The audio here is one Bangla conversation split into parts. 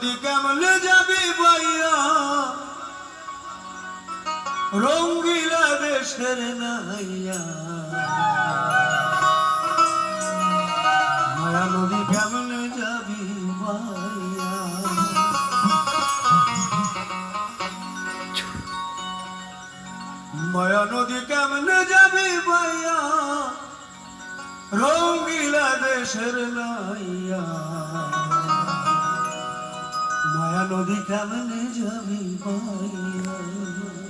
নদী কেমনে যাবি বাইয়া রঙ্গিলা দেশের নাইয়া। মায়া নদী কেমনে যাবি মায়া নদী কেমনে যাবি বাইয়া রঙ্গিলা দেশের নাইয়া। নদী কেমনে যাবি বাইয়া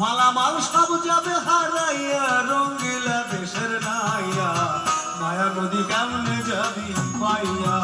মালামাল সব যাবে হারাইয়া রঙ্গিলা দেশের নাইয়া মায়া নদী কেমনে যাবি পাইয়া।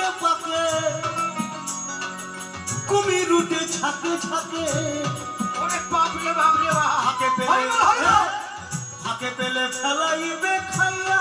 নাকে পাকে কুমির উঠে ছাকে ছাকে হাকে পেলে হাকে পেলে ফেলাইবে খাইয়া।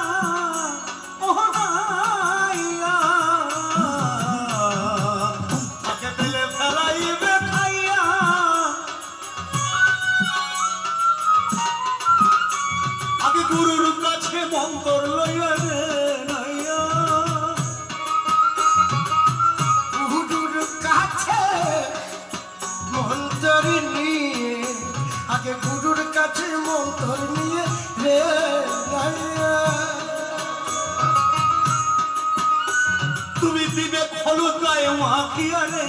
গায়ে মাখিয়া রে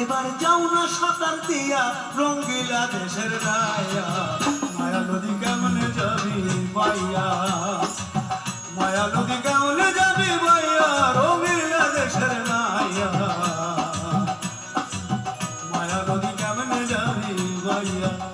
এবার যাও না সাঁতার দিয়া, রঙ্গিলা দেশের রায়া মায়া নদী কেমনে যাবি বাইয়া মায়া নদী কেমনে যাবি বাইয়া রঙ্গিলা দেশের রায়া মায়া নদী কেমনে যাবি বাইয়া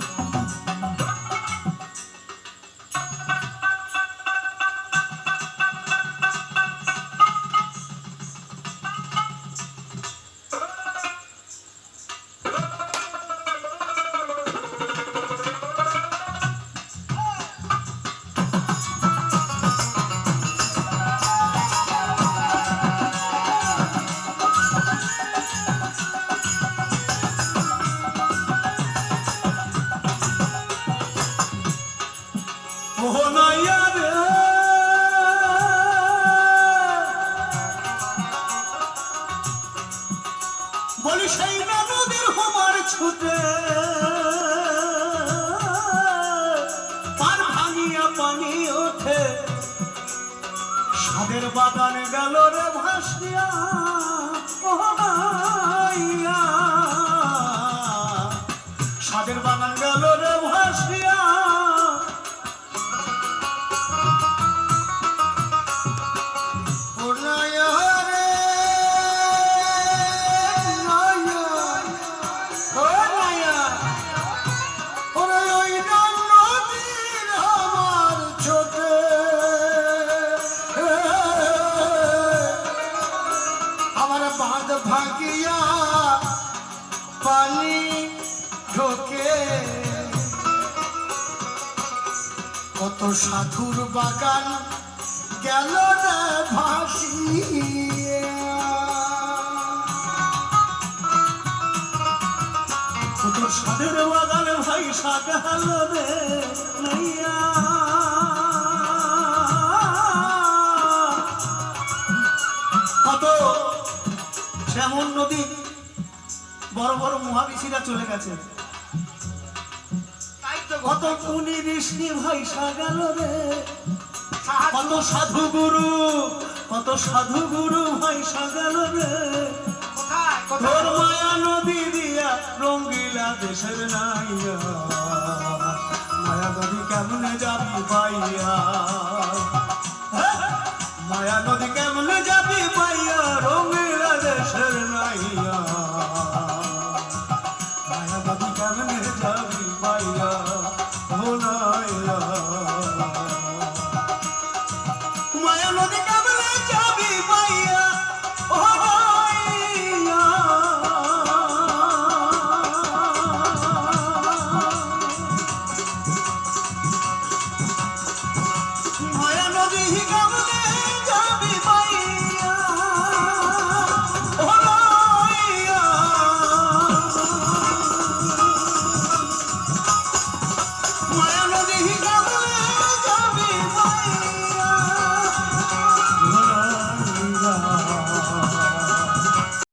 সাদের বাগানে গেল রে ভাসিয়া ভাগিয়া পানি ঢোকে। কত সাধুর বাগান গেল রে ভাসিয়া। তোর সাদের বাগানে ভাই সাগাল রে নাইয়া নদী। বড় বড় মহাবিষিরা চলে গেছে। কত মুনি ঋষি ভাই সাগাল রে। কত সাধু গুরু কত সাধু গুরু ভাই সাগাল রে। তোর মায়া নদী দিয়া রঙ্গিলা দেশের নাইয়া। মায়া নদী কেমনে যাবি পাইয়া হ্যাঁ, হ্যাঁ। মায়া নদী কেমন